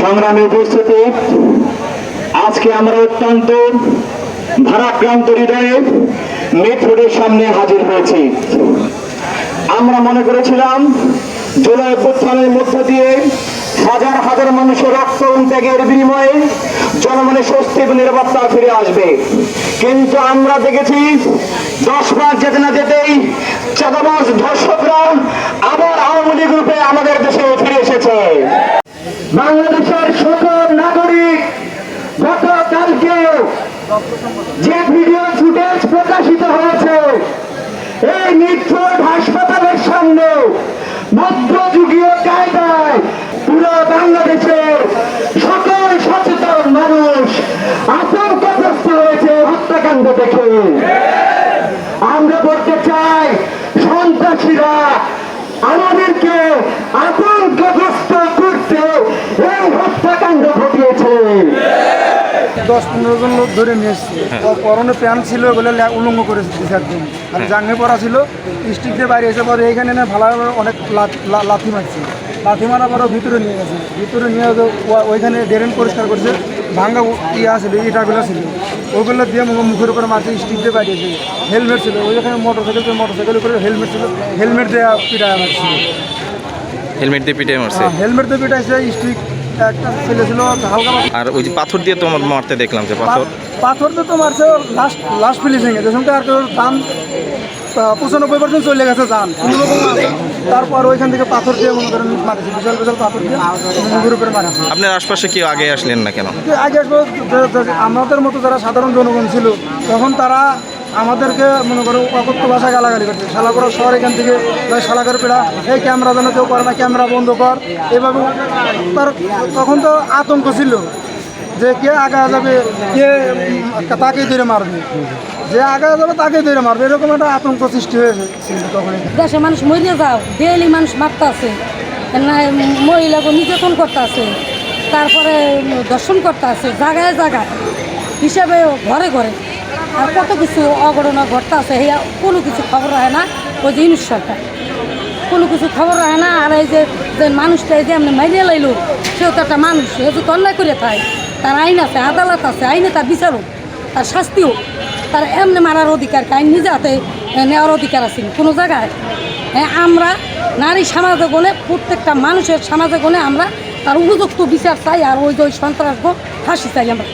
সংগ্রামী উপস্থিতি, আজকে আমরা অত্যন্ত ভারাক্রান্ত হৃদয়ে মেট্রোডের সামনে হাজির হয়েছি। আমরা মনে করেছিলাম, জুলাই অভ্যুত্থানের মধ্য দিয়ে হাজার হাজার মানুষের রক্ত ত্যাগের বিনিময়ে জনমনে স্বস্তি এবং নিরাপত্তা ফিরে আসবে। কিন্তু আমরা দেখেছি, দশ মাস যেতে না যেতেই চাঁদাবাজ ধর্ষকরা আবার আওয়ামী লীগ রূপে আমাদের বাংলাদেশের সকল নাগরিক গতকালকে যে ভিডিও ফুটেজ প্রকাশিত হয়েছে, এই নির্ভর হাসপাতালের সামনে মধ্যযুগীয় কায়দায় পুরো বাংলাদেশের সকল সচেতন মানুষ আতঙ্কগ্রস্ত হয়েছে হত্যাকাণ্ড দেখে। আমরা বলতে চাই, সন্ত্রাসীরা আমাদেরকে আতঙ্কগ্রস্ত করতে এই হত্যাকাণ্ড ঘটিয়েছে দশ পনেরো জন লোক ধরে নিয়ে এসছে। ও পরনে প্যান্ট ছিল ওগুলো লে- উলঙ্গ করে দিয়েছে একদম আর জাঙ্গে পরা ছিল স্টিক দিয়ে বাইরে এসে পরে এইখানে না ভালো অনেক লাথি মারছে। লাথি মারা পরে ভিতরে নিয়ে গেছে। ভিতরে নিয়ে ওইখানে ড্রেন পরিষ্কার করছে ভাঙ্গা ইয়া ছিল ইটাগুলো ছিল। ওগুলো দিয়ে মুখ- মুখের উপরে মারছে স্টিক দিয়ে বাইরে এসে। হেলমেট ছিল ওইখানে মোটর সাইকেল মোটর সাইকেল করে হেলমেট ছিল হেলমেট দিয়ে পিটায় মারছিল হেলমেট দিয়ে পিটে মারছে। হেলমেট দিয়ে পিটাইছে স্টিক একটা ছেলে ছিল হালকা আর ওই যে পাথর দিয়ে তোমার মারতে দেখলাম যে পাথর। পাথর তো তোমার লাস্ট লাস্ট ফিনিশিং এ যেসব আর তোর দাম পঁচানব্বই পার্সেন্ট চলে গেছে যান তারপর ওইখান থেকে পাথর দিয়ে মনে করেন মারেছে বিশাল বিশাল পাথর দিয়ে মুখের উপরে মারেছে আপনার আশপাশে কেউ আগে আসলেন না কেন? আগে আসব যে- যে- আমাদের মতো যারা সাধারণ জনগণ ছিল তখন তারা আমাদেরকে মনে করো অকথ্য ভাষা গালাগালি করছে। শালাপুরা শহর এখান থেকে যাই শালা পেড়া, এই ক্যামেরা যেন কেউ করে না ক্যামেরা বন্ধ কর। এভাবে তার তখন তো আতঙ্ক ছিল যে কে আগা যাবে, কে তাকেই ধরে মারবে। যে আগা যাবে তাকেই ধরে মারবে, এরকম একটা আতঙ্ক সৃষ্টি হয়েছে দেশে মানুষ মরিয়ে যাও, ডেইলি মানুষ মারতে আছে না মহিলাকে নির্যাতন করতে আছে তারপরে দর্শন করতে আছে জায়গায় জায়গায়, হিসাবে ঘরে ঘরে। আর কত কিছু অঘটনা ঘটতে আছে এই কোনো কিছু খবর রাখে না। ওই যে ইউনিট কোনো কিছু খবর রাখে না, আর এই যে মানুষটা এই যে এমনি মাইনে লাইলো, সেও তো একটা মানুষ, সে যদি অন্যায় করে থাকে তার আইন আছে, আদালত আছে, আইনে তার বিচার হোক, তার শাস্তি হোক। তার এমনি মারার অধিকার আইন নিজে হাতে নেওয়ার অধিকার আছে কোনো জায়গায়? হ্যাঁ আমরা নারী সমাজে গণে প্রত্যেকটা মানুষের সমাজে গণে আমরা তার উপযুক্ত বিচার চাই, আর ওই যে ওই সন্ত্রাস ফাঁসি চাই আমরা।